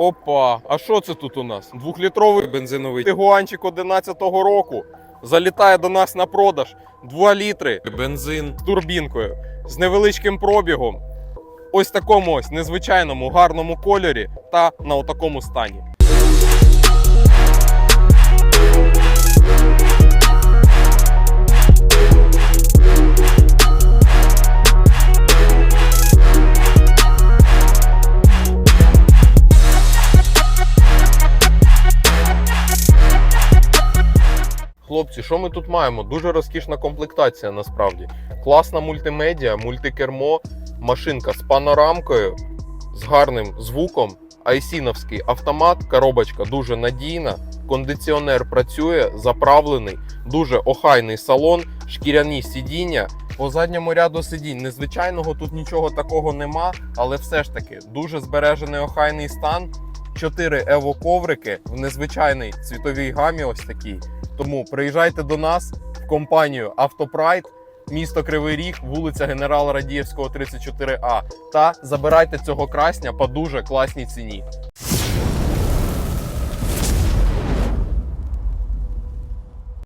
Опа, а що це тут у нас? Двохлітровий бензиновий тигуанчик 11-го року. Залітає до нас на продаж 2 літри бензин з турбінкою, з невеличким пробігом. Ось такому ось незвичайному гарному кольорі та на отакому стані. Хлопці, що ми тут маємо? Дуже розкішна комплектація насправді. Класна мультимедіа, мультикермо, машинка з панорамкою, з гарним звуком, айсіновський автомат, коробочка дуже надійна, кондиціонер працює, заправлений, дуже охайний салон, шкіряні сидіння. По задньому ряду сидінь незвичайного тут нічого такого нема, але все ж таки дуже збережений охайний стан. Чотири ево коврики в незвичайній цвітовій гамі. Ось такій. Тому приїжджайте до нас в компанію Автопрайд, місто Кривий Ріг, вулиця Генерала Радієвського, 34А, та забирайте цього красня по дуже класній ціні.